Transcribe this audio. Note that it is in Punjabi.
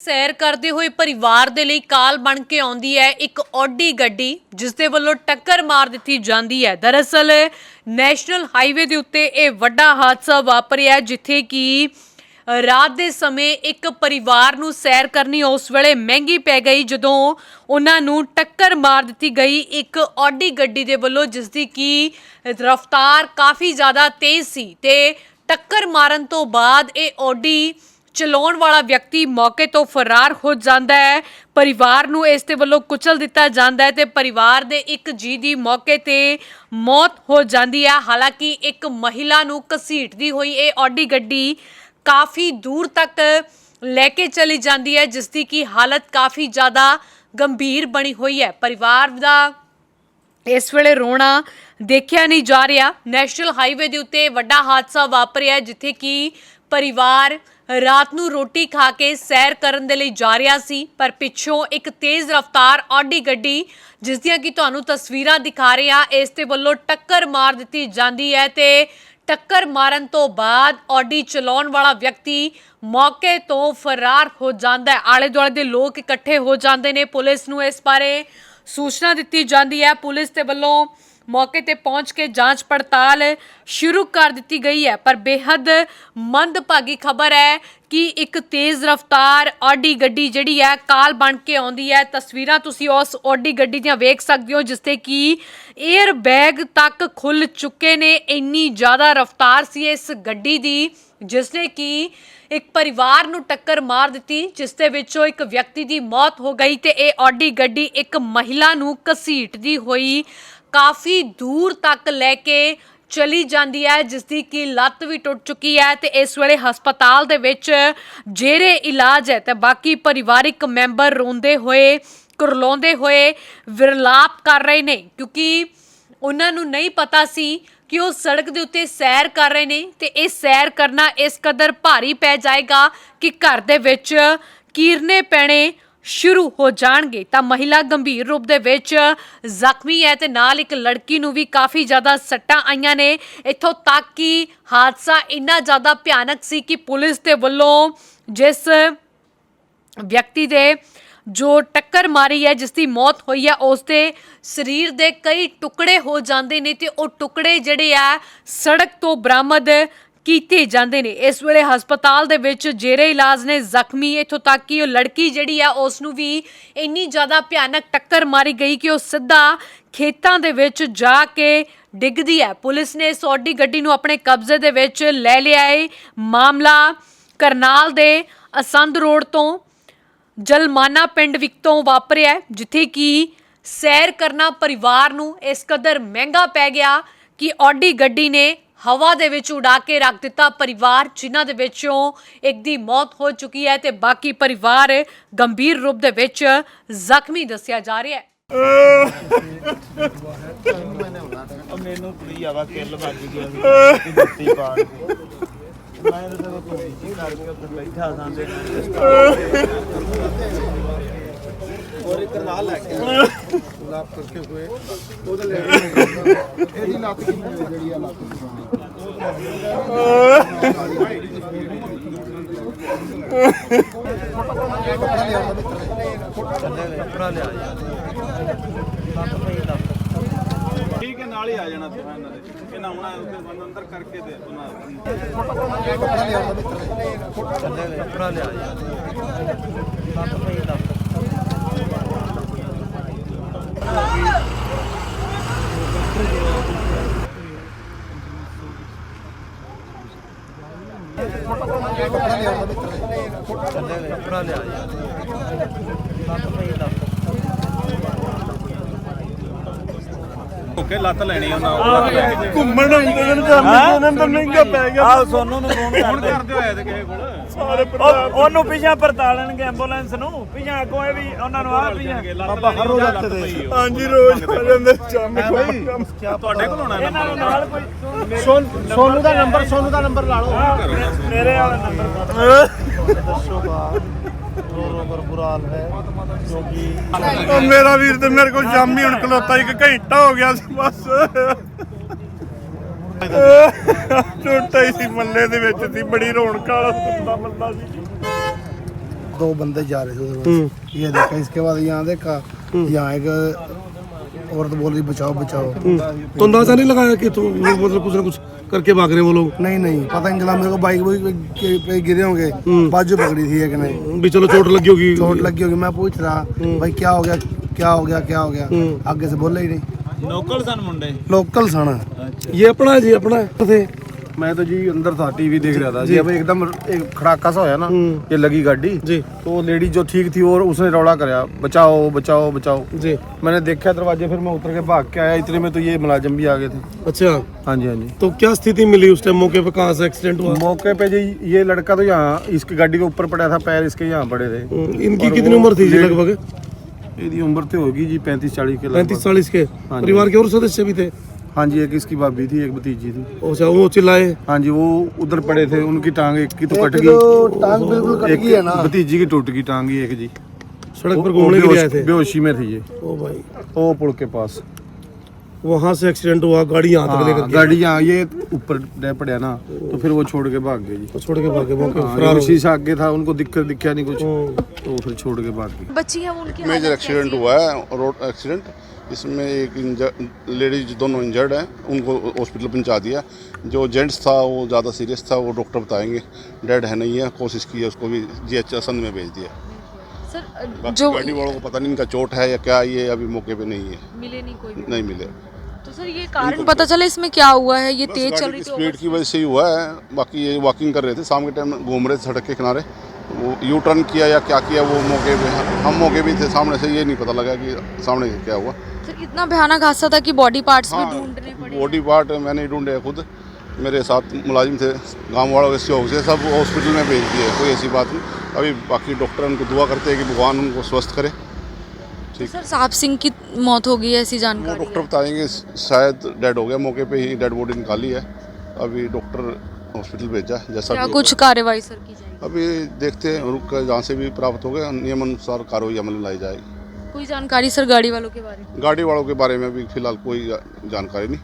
ਸੈਰ ਕਰਦੇ ਹੋਏ ਪਰਿਵਾਰ ਦੇ ਲਈ ਕਾਲ ਬਣ ਕੇ ਆਉਂਦੀ ਹੈ ਇੱਕ ਔਡੀ ਗੱਡੀ ਜਿਸ ਦੇ ਵੱਲੋਂ ਟੱਕਰ ਮਾਰ ਦਿੱਤੀ ਜਾਂਦੀ ਹੈ। ਦਰਅਸਲ, ਨੈਸ਼ਨਲ ਹਾਈਵੇ ਦੇ ਉੱਤੇ ਇਹ ਵੱਡਾ ਹਾਦਸਾ ਵਾਪਰਿਆ, ਜਿੱਥੇ ਕਿ ਰਾਤ ਦੇ ਸਮੇਂ ਇੱਕ ਪਰਿਵਾਰ ਨੂੰ ਸੈਰ ਕਰਨੀ ਉਸ ਵੇਲੇ ਮਹਿੰਗੀ ਪੈ ਗਈ, ਜਦੋਂ ਉਹਨਾਂ ਨੂੰ ਟੱਕਰ ਮਾਰ ਦਿੱਤੀ ਗਈ। ਇੱਕ ਔਡੀ ਗੱਡੀ ਦੇ ਵੱਲੋਂ ਜਿਸ ਦੀ ਕੀ ਰਫ਼ਤਾਰ ਕਾਫੀ ਜ਼ਿਆਦਾ ਤੇਜ਼ ਸੀ ਤੇ ਟੱਕਰ ਮਾਰਨ ਤੋਂ ਬਾਅਦ ਇਹ ਔਡੀ ਚਲਾਉਣ ਵਾਲਾ ਵਿਅਕਤੀ ਮੌਕੇ ਤੋਂ ਫਰਾਰ ਹੋ ਜਾਂਦਾ ਹੈ। ਪਰਿਵਾਰ ਨੂੰ ਇਸ ਦੇ ਵੱਲੋਂ ਕੁਚਲ ਦਿੱਤਾ ਜਾਂਦਾ ਹੈ ਤੇ ਪਰਿਵਾਰ ਦੇ ਇੱਕ ਜੀ ਦੀ ਮੌਕੇ ਤੇ ਮੌਤ ਹੋ ਜਾਂਦੀ ਹੈ। ਹਾਲਾਂਕਿ ਇੱਕ ਮਹਿਲਾ ਨੂੰ ਘਸੀਟਦੀ ਹੋਈ ਇਹ ਆਡੀ ਗੱਡੀ ਕਾਫੀ ਦੂਰ ਤੱਕ ਲੈ ਕੇ ਚਲੀ ਜਾਂਦੀ ਹੈ ਜਿਸ ਦੀ ਕੀ ਹਾਲਤ ਕਾਫੀ ਜ਼ਿਆਦਾ ਗੰਭੀਰ ਬਣੀ ਹੋਈ ਹੈ। ਪਰਿਵਾਰ ਦਾ ਇਸ ਵੇਲੇ ਰੋਣਾ ਦੇਖਿਆ ਨਹੀਂ ਜਾ ਰਿਹਾ। ਨੈਸ਼ਨਲ ਹਾਈਵੇ ਦੇ ਉੱਤੇ ਵੱਡਾ ਹਾਦਸਾ ਵਾਪਰਿਆ, ਜਿੱਥੇ ਕਿ ਪਰਿਵਾਰ ਰਾਤ ਨੂੰ ਰੋਟੀ ਖਾ ਕੇ ਸੈਰ ਕਰਨ ਦੇ ਲਈ ਜਾ ਰਿਹਾ ਸੀ, ਪਰ ਪਿੱਛੋਂ ਇੱਕ ਤੇਜ਼ ਰਫ਼ਤਾਰ ਆਡੀ ਗੱਡੀ, ਜਿਸ ਦੀਆਂ ਕਿ ਤੁਹਾਨੂੰ ਤਸਵੀਰਾਂ ਦਿਖਾ ਰਹੇ ਹਾਂ, ਇਸ ਦੇ ਵੱਲੋਂ ਟੱਕਰ ਮਾਰ ਦਿੱਤੀ ਜਾਂਦੀ ਹੈ ਤੇ ਟੱਕਰ ਮਾਰਨ ਤੋਂ ਬਾਅਦ ਆਡੀ ਚਲਾਉਣ ਵਾਲਾ ਵਿਅਕਤੀ ਮੌਕੇ ਤੋਂ ਫਰਾਰ ਹੋ ਜਾਂਦਾ ਹੈ। ਆਲੇ ਦੁਆਲੇ ਦੇ ਲੋਕ ਇਕੱਠੇ ਹੋ ਜਾਂਦੇ ਨੇ। ਪੁਲਿਸ ਨੂੰ ਇਸ ਬਾਰੇ ਸੂਚਨਾ ਦਿੱਤੀ ਜਾਂਦੀ ਹੈ। ਪੁਲਿਸ ਦੇ ਵੱਲੋਂ ਮੌਕੇ ਤੇ ਪਹੁੰਚ ਕੇ ਜਾਂਚ ਪੜਤਾਲ ਸ਼ੁਰੂ ਕਰ ਦਿੱਤੀ ਗਈ ਹੈ। ਪਰ ਬੇਹੱਦ ਮੰਦਭਾਗੀ ਖਬਰ ਹੈ ਕਿ ਇੱਕ ਤੇਜ਼ ਰਫ਼ਤਾਰ ਆਡੀ ਗੱਡੀ ਜਿਹੜੀ ਹੈ, ਕਾਲ ਬਣ ਕੇ ਆਉਂਦੀ ਹੈ। ਤਸਵੀਰਾਂ ਤੁਸੀਂ ਉਸ ਆਡੀ ਗੱਡੀ ਦੀਆਂ ਵੇਖ ਸਕਦੇ ਹੋ, ਜਿਸ ਤੇ ਕਿ 에ਅਰ ਬੈਗ ਤੱਕ ਖੁੱਲ ਚੁੱਕੇ ਨੇ। ਇੰਨੀ ਜ਼ਿਆਦਾ ਰਫ਼ਤਾਰ ਸੀ ਇਸ ਗੱਡੀ ਦੀ, ਜਿਸ ਨੇ ਕਿ ਇੱਕ ਪਰਿਵਾਰ ਨੂੰ ਟੱਕਰ ਮਾਰ ਦਿੱਤੀ, ਜਿਸ ਦੇ ਵਿੱਚੋਂ ਇੱਕ ਵਿਅਕਤੀ ਦੀ ਮੌਤ ਹੋ ਗਈ ਤੇ ਇਹ ਆਡੀ ਗੱਡੀ ਇੱਕ ਮਹਿਲਾ ਨੂੰ ਘਸੀਟਦੀ ਹੋਈ ਕਾਫੀ ਦੂਰ ਤੱਕ ਲੈ ਕੇ ਚਲੀ ਜਾਂਦੀ ਹੈ ਜਿਸ ਦੀ ਕਿ ਲੱਤ ਵੀ ਟੁੱਟ ਚੁੱਕੀ ਹੈ ਤੇ ਇਸ ਵੇਲੇ ਹਸਪਤਾਲ ਦੇ ਵਿੱਚ ਜੇਰੇ ਇਲਾਜ ਹੈ ਤੇ ਬਾਕੀ ਪਰਿਵਾਰਿਕ ਮੈਂਬਰ ਰੋਂਦੇ ਹੋਏ, ਕੁਰਲਾਉਂਦੇ ਹੋਏ ਵਿਰਲਾਪ ਕਰ ਰਹੇ ਨੇ, ਕਿਉਂਕਿ ਉਹਨਾਂ ਨੂੰ ਨਹੀਂ ਪਤਾ ਸੀ ਕਿ ਉਹ ਸੜਕ ਦੇ ਉੱਤੇ ਸੈਰ ਕਰ ਰਹੇ ਨੇ ਤੇ ਇਹ ਸੈਰ ਕਰਨਾ ਇਸ ਕਦਰ ਭਾਰੀ ਪੈ ਜਾਏਗਾ ਕਿ ਘਰ ਦੇ ਵਿੱਚ ਕੀਰਨੇ ਪੈਣੇ ਸ਼ੁਰੂ ਹੋ ਜਾਣਗੇ, ਤਾਂ ਮਹਿਲਾ ਗੰਭੀਰ ਰੂਪ ਦੇ ਵਿੱਚ ਜ਼ਖਮੀ ਹੈ ਤੇ ਨਾਲ ਇੱਕ ਲੜਕੀ ਨੂੰ ਵੀ ਕਾਫੀ ਜ਼ਿਆਦਾ ਸੱਟਾਂ ਆਈਆਂ ਨੇ। ਇੱਥੋਂ ਤੱਕ ਕਿ ਹਾਦਸਾ ਇੰਨਾ ਜ਼ਿਆਦਾ ਭਿਆਨਕ ਸੀ ਕਿ ਪੁਲਿਸ ਦੇ ਵੱਲੋਂ ਜਿਸ ਵਿਅਕਤੀ ਦੇ ਜੋ ਟੱਕਰ ਮਾਰੀ ਹੈ, ਜਿਸ ਦੀ ਮੌਤ ਹੋਈ ਹੈ, ਉਸ ਦੇ ਸਰੀਰ ਦੇ ਕਈ ਟੁਕੜੇ ਹੋ ਜਾਂਦੇ ਨੇ ਤੇ ਉਹ ਟੁਕੜੇ ਜਿਹੜੇ ਆ, ਸੜਕ ਤੋਂ ਬਰਾਮਦ ਕੀਤੇ ਜਾਂਦੇ ਨੇ। ਇਸ ਵੇਲੇ ਹਸਪਤਾਲ ਦੇ ਵਿੱਚ ਜੇਰੇ ਇਲਾਜ ਨੇ ਜ਼ਖਮੀ। ਇਥੋਂ ਤੱਕ ਕਿ ਉਹ ਲੜਕੀ ਜਿਹੜੀ ਆ ਉਸ ਨੂੰ ਵੀ ਇੰਨੀ ਜ਼ਿਆਦਾ ਭਿਆਨਕ ਟੱਕਰ ਮਾਰੀ ਗਈ ਕਿ ਉਹ ਸਿੱਧਾ ਖੇਤਾਂ ਦੇ ਵਿੱਚ ਜਾ ਕੇ ਡਿੱਗਦੀ ਹੈ। ਪੁਲਿਸ ਨੇ ਇਸ ਆਡੀ ਗੱਡੀ ਨੂੰ ਆਪਣੇ ਕਬਜ਼ੇ ਦੇ ਵਿੱਚ ਲੈ ਲਿਆ ਹੈ ਮਾਮਲਾ ਕਰਨਾਲ ਦੇ ਅਸੰਦ ਰੋਡ ਤੋਂ ਜਲਮਾਨਾ ਪਿੰਡ ਵਿਕਤੋਂ ਵਾਪਰਿਆ ਜਿੱਥੇ ਕਿ ਸੈਰ ਕਰਨਾ ਪਰਿਵਾਰ ਨੂੰ ਇਸ ਕਦਰ ਮਹਿੰਗਾ ਪੈ ਗਿਆ ਕਿ ਆਡੀ ਗੱਡੀ ਨੇ ਹਵਾ ਦੇ ਵਿੱਚ ਉਡਾ ਕੇ ਰੱਖ ਦਿੱਤਾ। ਪਰਿਵਾਰ ਜਿਨ੍ਹਾਂ ਦੇ ਵਿੱਚੋਂ ਇੱਕ ਦੀ ਮੌਤ ਹੋ ਚੁੱਕੀ ਹੈ ਤੇ ਬਾਕੀ ਪਰਿਵਾਰ ਗੰਭੀਰ ਰੂਪ ਦੇ ਵਿੱਚ ਜ਼ਖਮੀ ਦੱਸਿਆ ਜਾ ਰਿਹਾ ਹੈ। ਉਹ ਮੈਨੂੰ ਪਲੀ ਆਵਾ ਕਿੱਲ ਵੱਜ ਗਿਆ ਸੀ ਦਿੱਤੀ ਪਾ ਕੇ। ਮੈਂ ਤਾਂ ਸਗੋਂ ਧੋਈ ਜੀ ਕਰਕੇ ਉੱਥੇ ਬੈਠਾ ਸਾਂ ਤੇ। ਹੋਰ ਇੱਕ ਨਾਲ ਲੈ ਕੇ ਲਾਪ ਕਰਕੇ ਹੋਏ। ਉਹਦੇ ਲੈ ਇਹਦੀ ਲੱਤ ਕਿੰਨੀ ਹੋਈ? ਜਿਹੜੀ ਆ ਲੱਤ। ਕੱਪੜਾ ਲਿਆ ਯਾਰ ਠੀਕ ਹੈ ਨਾਲ ਹੀ ਆ ਜਾਣਾ ਤੂੰ ਇਹਨਾਂ ਦੇ। ਇਹਨਾਂ ਆਉਣਾ ਉੱਥੇ ਬੰਦ ਅੰਦਰ ਕਰਕੇ ਤੇ ਉਹਨਾਂ ਕੱਪੜਾ ਲਿਆ ਯਾਰ ਕੱਪੜਾ ਲਿਆ ਯਾਰ ਓਕੇ ਲੱਤ ਲੈਣੀ ਉਹਨਾਂ ਘੁੰਮਣ ਆਉਂਦੇ ਨੇ ਤਾਂ ਉਹਨਾਂ ਦਾ ਮਹਿੰਗਾ ਪੈ ਗਿਆ। ਆਹ ਸੋਨੂੰ ਨੂੰ ਫੋਨ ਕਰਦੇ। ਕਰਦੇ ਹੋਇਆ ਤੇ ਕਿਸੇ ਕੋਲ। ਉਹ- ਉਹਨੂੰ ਪਿਛਾ ਪਰਤਾਲਣਗੇ ਐਂਬੂਲੈਂਸ ਨੂੰ। ਪਿਛਾ ਕੋਈ ਵੀ ਉਹਨਾਂ ਨੂੰ ਆ ਪਿਛਾ ਬਾਬਾ ਹਰ ਰੋਜ਼ ਲੱਤ ਪਈ ਹੋ ਹਾਂਜੀ ਰੋਜ਼ ਆ ਜਾਂਦੇ ਸ਼ਾਮੀ ਭਾਈ ਤੁਹਾਡੇ ਕੋਲ ਹੋਣਾ ਇਹਨਾਂ ਨੂੰ ਨਾਲ ਕੋਈ ਸੋਨੂ ਦਾ ਨੰਬਰ ਸੋਨੂ ਦਾ ਨੰਬਰ ਲਾ ਲਓ। ਮੇਰੇ ਵਾਲਾ ਨੰਬਰ ਦੱਸੋਗਾ ਰੋ ਰੋ ਕਰ ਬੁਰਾ ਹਾਲ ਹੈ ਕਿਉਂਕਿ ਉਹ ਮੇਰਾ ਵੀਰ ਤੇ ਮੇਰੇ ਕੋਲ ਸ਼ਾਮੀ ਹੁਣ ਖਲੋਤਾ ਇੱਕ ਘੰਟਾ ਹੋ ਗਿਆ ਸੀ ਬਸ। ਛੋਟਾ ਹੀ ਸੀ ਮੱਲੇ ਦੇ ਵਿੱਚ ਸੀ ਬੜੀ ਰੌਣਕ ਵਾਲਾ ਸੁੱਤਾ ਬੰਦਾ ਸੀ दो बंदे जा रहे थे उधर बस। ये देखा इसके बाद यहाँ देखा यहाँ एक औरत बोल रही बचाओ बचाओ तो अंदाजा नहीं लगाया कि तो लोग मतलब कुछ ना कुछ करके भाग रहे हैं वो लोग नहीं नहीं पता नहीं चला मेरे को बाइक वाइक पे पे गिरे होंगे बाजू पकड़ी थी एक ने भी चलो चोट लगी होगी चोट लगी होगी मैं पूछ रहा भाई क्या हो गया क्या हो गया क्या हो गया आगे से बोले ही नहीं लोकल सन मुंडे लोकल सना ये अपना जी अपना थे मैं तो जी अंदर था टीवी देख रहा था जी अब एकदम एक खड़ाका सा होया ना ये लगी गाड़ी जी तो लेडी जो ठीक थी और उसने रौला कराया बचाओ बचाओ बचाओ जी मैंने देखा दरवाजे फिर मैं उतर के भाग के आया इतने में तो ये मुलाजिम भी आ गए थे अच्छा हाँ जी हाँ जी तो क्या स्थिति मिली उस टाइम मौके पे कहाँ से एक्सीडेंट हुआ मौके पे जी ये लड़का तो यहाँ इसकी गाड़ी के ऊपर पड़ा था पैर इसके यहाँ पड़े थे इनकी कितनी उम्र थी जी लगभग ਇਹदी उम्र तो होगी जी पैंतीस चालीस के पैंतीस लगभग चालीस के हाँ जी। परिवार के और सदस्य भी थे हाँ जी एक इसकी भाभी थी एक भतीजी थी अच्छा वो चिल्लाए हाँ जी वो उधर पड़े थे उनकी टांग एक की तो कट गई टांग बिल्कुल कट गई है ना भतीजी की टूट गई टांग ही एक जी सड़क पर वो- वो घूमने के लिए आए बेहोश- थे बेहोशी में थी ये ओ भाई ओ पुल के पास वहाँ से एक्सीडेंट हुआ गाड़ी यहाँ तक लेकर गाड़ी यहाँ ये ऊपर डे पड़ा ना तो फिर वो छोड़ के भाग गए जी। तो छोड़ के भागे हाँ, फरार ये हो गए। शीशा आगे था उनको दिक्कत दिखा नहीं कुछ हम्म, तो फिर छोड़ के भाग गए। बच्ची है उनकी मेजर एक्सीडेंट हुआ है रोड एक्सीडेंट इसमें एक लेडीज़ दोनों इंजर्ड हैं उनको हॉस्पिटल पहुँचा दिया। जो जेंट्स था वो ज़्यादा सीरियस था वो डॉक्टर बताएँगे डेड है नहीं है कोशिश की है उसको भी जी एच में भेज दिया? सर जो गाड़ी वालों को पता नहीं इनका चोट है या क्या ये अभी मौके पे नहीं है। मिले नहीं कोई भी। नहीं मिले। तो सर ये कारण पता चला इसमें क्या हुआ है? ये तेज चल रही थी स्पीड की वजह से ही हुआ है। बाकी ये वॉकिंग कर रहे थे शाम के टाइम घूम रहे थे सड़क के किनारे। वो यू टर्न किया या क्या किया वो मौके पे हम मौके पे थे सामने से ये नहीं पता लगा कि सामने क्या हुआ। सर इतना भयानक हादसा था कि बॉडी पार्ट्स भी हाँ, ढूँढने पड़े। बॉडी पार्ट मैंने ढूंढे खुद। मेरे साथ मुलाजिम थे गाँव वालों के सहयोग से सब हॉस्पिटल में भेज दिए कोई ऐसी बात नहीं। अभी बाकी डॉक्टर उनको दुआ करते हैं कि भगवान उनको स्वस्थ करे। ठीक। सर साहब सिंह की मौत हो गई है ऐसी जानकारी डॉक्टर। बताएँगे शायद डेड हो गया मौके पे ही डेड बॉडी निकाली है। अभी डॉक्टर हॉस्पिटल भेजा जैसा क्या कुछ कार्रवाई सर की जाएगी? अभी देखते हैं रुक जहाँ से भी प्राप्त हो गया नियम अनुसार कार्रवाई अमल में लाई जाएगी। कोई जानकारी सर गाड़ी वालों के बारे में? गाड़ी वालों के बारे में अभी फ़िलहाल कोई जानकारी नहीं।